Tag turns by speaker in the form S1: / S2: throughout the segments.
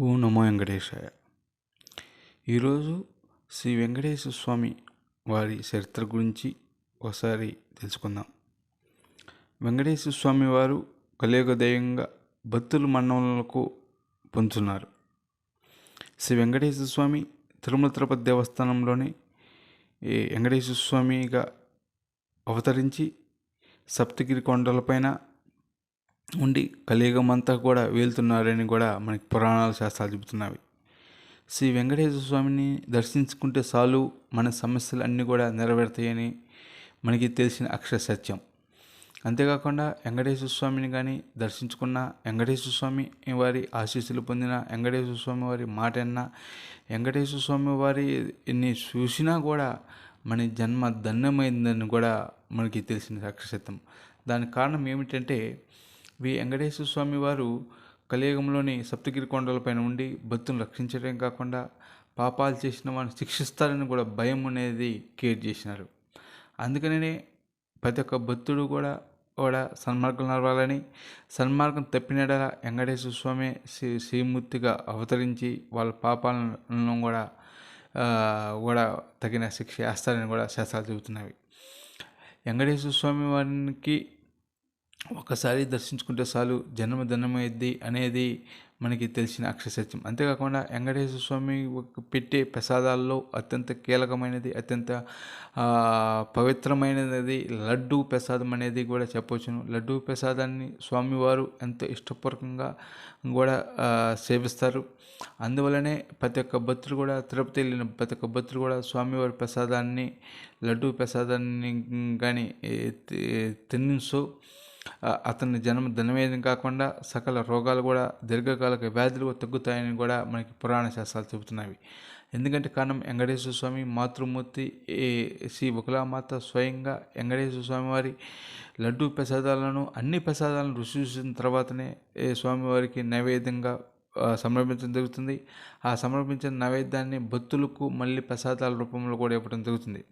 S1: ఓ నమో వెంకటేశాయ. ఈరోజు శ్రీ వెంకటేశ్వర స్వామి వారి చరిత్ర గురించి ఒకసారి తెలుసుకుందాం. వెంకటేశ్వర స్వామి వారు కలియుగ దైవంగా భక్తుల మన్ననలకు పొందుతున్నారు. శ్రీ వెంకటేశ్వర స్వామి తిరుమల తిరుపతి దేవస్థానంలోని ఈ వెంకటేశ్వర స్వామిగా అవతరించి సప్తగిరి కొండలపైన ఉండి కలియుగం అంతా కూడా వెళ్తున్నారని కూడా మనకి పురాణాల శాస్త్రాలు చెబుతున్నవి. శ్రీ వెంకటేశ్వర స్వామిని దర్శించుకుంటే చాలు మన సమస్యలు అన్నీ కూడా నెరవేరుతాయని మనకి తెలిసిన అక్షర సత్యం. అంతేకాకుండా వెంకటేశ్వర స్వామిని కానీ దర్శించుకున్న వెంకటేశ్వర స్వామి వారి ఆశీస్సులు పొందిన వెంకటేశ్వర స్వామి వారి మాట అన్న వెంకటేశ్వర స్వామి వారి ఎన్ని చూసినా కూడా మన జన్మ ధన్యమైందని కూడా మనకి తెలిసిన అక్షర సత్యం. దానికి కారణం ఏమిటంటే వి వెంకటేశ్వర స్వామి వారు కలియుగంలోని సప్తగిరి కొండలపైన ఉండి భక్తులను రక్షించడం కాకుండా పాపాలు చేసిన వారిని శిక్షిస్తారని కూడా భయం అనేది క్రియేట్ చేసినారు. అందుకనే ప్రతి ఒక్క భక్తుడు కూడా కూడా సన్మార్గం నడవాలని సన్మార్గం తప్పినడ వెంకటేశ్వర స్వామి శ్రీ శ్రీమూర్తిగా అవతరించి వాళ్ళ పాపాలను కూడా కూడా తగిన శిక్ష వేస్తారని కూడా శాస్త్రాలు చెబుతున్నవి వెంకటేశ్వర స్వామి వారికి ఒకసారి దర్శించుకుంటే చాలు జన్మ ధనమైద్ది అనేది మనకి తెలిసిన అక్షసత్యం అంతేకాకుండా వెంకటేశ్వర స్వామి పెట్టే ప్రసాదాల్లో అత్యంత కీలకమైనది అత్యంత పవిత్రమైనది లడ్డూ ప్రసాదం అనేది కూడా చెప్పవచ్చును. లడ్డూ ప్రసాదాన్ని స్వామివారు ఎంతో ఇష్టపూర్వకంగా కూడా సేవిస్తారు. అందువలనే ప్రతి ఒక్క భక్తులు కూడా తిరుపతి వెళ్ళిన ప్రతి ఒక్క భక్తులు కూడా స్వామివారి ప్రసాదాన్ని లడ్డూ ప్రసాదాన్ని కానీ తినిసో అతని జన్మ ధనమేదం కాకుండా సకల రోగాలు కూడా దీర్ఘకాలిక వ్యాధులు తగ్గుతాయని కూడా మనకి పురాణ శాస్త్రాలు చెబుతున్నాయి. ఎందుకంటే కారణం వెంకటేశ్వర స్వామి మాతృమూర్తి శ్రీ బుకలామాత స్వయంగా వెంకటేశ్వర స్వామి వారి లడ్డూ ప్రసాదాలను అన్ని ప్రసాదాలను రుచి చూసిన తర్వాతనే స్వామివారికి నైవేద్యంగా సమర్పించడం జరుగుతుంది. ఆ సమర్పించిన నైవేద్యాన్ని భక్తులకు మళ్ళీ ప్రసాదాల రూపంలో కూడా ఇవ్వడం జరుగుతుంది.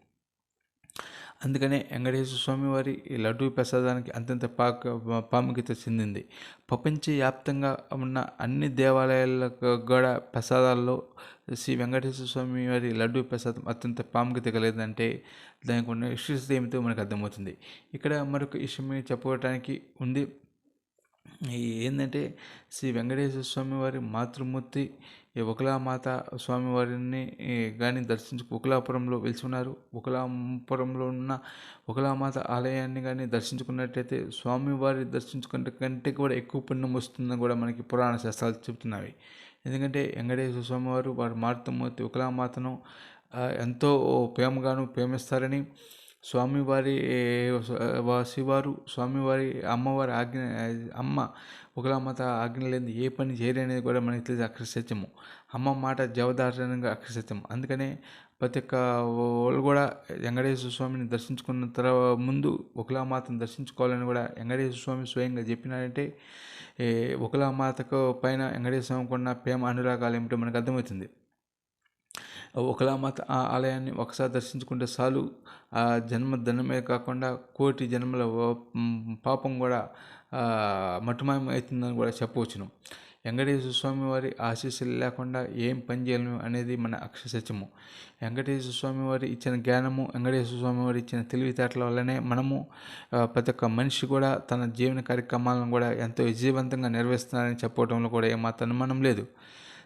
S1: అందుకనే వెంకటేశ్వర స్వామి వారి ఈ లడ్డూ ప్రసాదానికి అత్యంత పాక ప్రాముఖ్యత చెందింది. ప్రపంచవ్యాప్తంగా ఉన్న అన్ని దేవాలయాలకు కూడా ప్రసాదాల్లో శ్రీ వెంకటేశ్వర స్వామి వారి లడ్డూ ప్రసాదం అత్యంత ప్రాముఖ్యత కలిగిందంటే దానికి ఉన్న విశిష్టత ఏమిటో మనకు అర్థమవుతుంది. ఇక్కడ మరొక విషయం చెప్పుకోవటానికి ఉంది. ఏంటంటే శ్రీ వెంకటేశ్వర స్వామి వారి మాతృమూర్తి ఈ ఒకలామాత స్వామివారిని కానీ దర్శించు ఒకలాపురంలో వెలిసి ఉన్నారు ఒకలాపురంలో ఉన్న ఒకలామాత ఆలయాన్ని కానీ దర్శించుకున్నట్టయితే స్వామివారి దర్శించుకుంటే కంటే కూడా ఎక్కువ పుణ్యం వస్తుందని కూడా మనకి పురాణ శాస్త్రాలు చెబుతున్నవి ఎందుకంటే వెంకటేశ్వర స్వామివారు వారి మారుతమూర్తి ఒకలామాతను ఎంతో ప్రేమగాను ప్రేమిస్తారని స్వామివారి శివారు స్వామివారి అమ్మవారి ఆజ్ఞ అమ్మ ఒకలామాత ఆజ్ఞ లేని ఏ పని చేయలేనిది కూడా మనకి తెలిసి అక్షరసత్యము అమ్మ మాట జవదారణంగా అక్షరసత్యం అందుకనే ప్రతి ఒక్క వాళ్ళు కూడా వెంకటేశ్వర స్వామిని దర్శించుకున్న తర్వాత ముందు ఒకలామాతను దర్శించుకోవాలని కూడా వెంకటేశ్వర స్వామి స్వయంగా చెప్పినారంటే ఒకలామాతకు పైన వెంకటేశ్వర స్వామికి ఉన్న ప్రేమ అనురాగాలు ఏమిటో మనకు అర్థమవుతుంది. ఒకలామాత ఆ ఆలయాన్ని ఒకసారి దర్శించుకుంటే చాలు. ఆ జన్మ ధనమే కాకుండా కోటి జన్మల పాపం కూడా మటుమాయం అవుతుందని కూడా చెప్పవచ్చును. వెంకటేశ్వర స్వామి వారి ఆశీస్సులు లేకుండా ఏం పని చేయలేము అనేది మన అక్షసత్యము. వెంకటేశ్వర స్వామి వారి ఇచ్చిన జ్ఞానము వెంకటేశ్వర స్వామి వారి ఇచ్చిన తెలివితేటల వల్లనే మనము ప్రతి ఒక్క మనిషి కూడా తన జీవన కార్యక్రమాలను కూడా ఎంతో విజయవంతంగా నిర్వహిస్తున్నారని చెప్పడంలో కూడా ఏమాత్రం అనుమానం లేదు.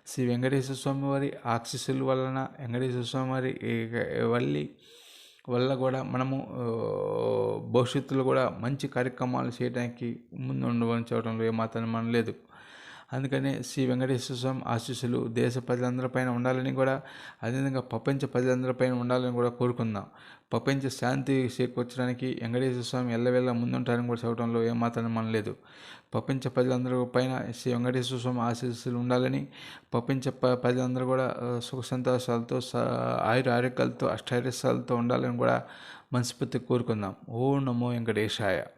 S1: శ్రీ వెంకటేశ్వర స్వామి వారి ఆశీస్సుల వలన వెంకటేశ్వర స్వామి వారి వల్లి వల్ల కూడా మనము భవిష్యత్తులో కూడా మంచి కార్యక్రమాలు చేయడానికి ముందు ఉండవలచవడంలో ఏమాత్రం మనం లేదు. అందుకనే శ్రీ వెంకటేశ్వర స్వామి ఆశీస్సులు దేశ ప్రజలందరిపైన ఉండాలని కూడా అదేవిధంగా ప్రపంచ ప్రజలందరిపైన ఉండాలని కూడా కోరుకుందాం. ప్రపంచ శాంతి చేకూర్చడానికి వెంకటేశ్వర స్వామి ఎల్లవేళ ముందుంటారని కూడా చెప్పడంలో ఏమాత్రం మన లేదు. ప్రపంచ ప్రజలందరూ పైన శ్రీ వెంకటేశ్వర స్వామి ఆశీస్సులు ఉండాలని ప్రపంచ ప్రజలందరూ కూడా సుఖ సంతోషాలతో ఆయుర ఆరోగ్యాలతో అష్టైర్యాలతో ఉండాలని కూడా మనస్ఫూర్తి కోరుకుందాం. ఓ నమో వెంకటేశాయ.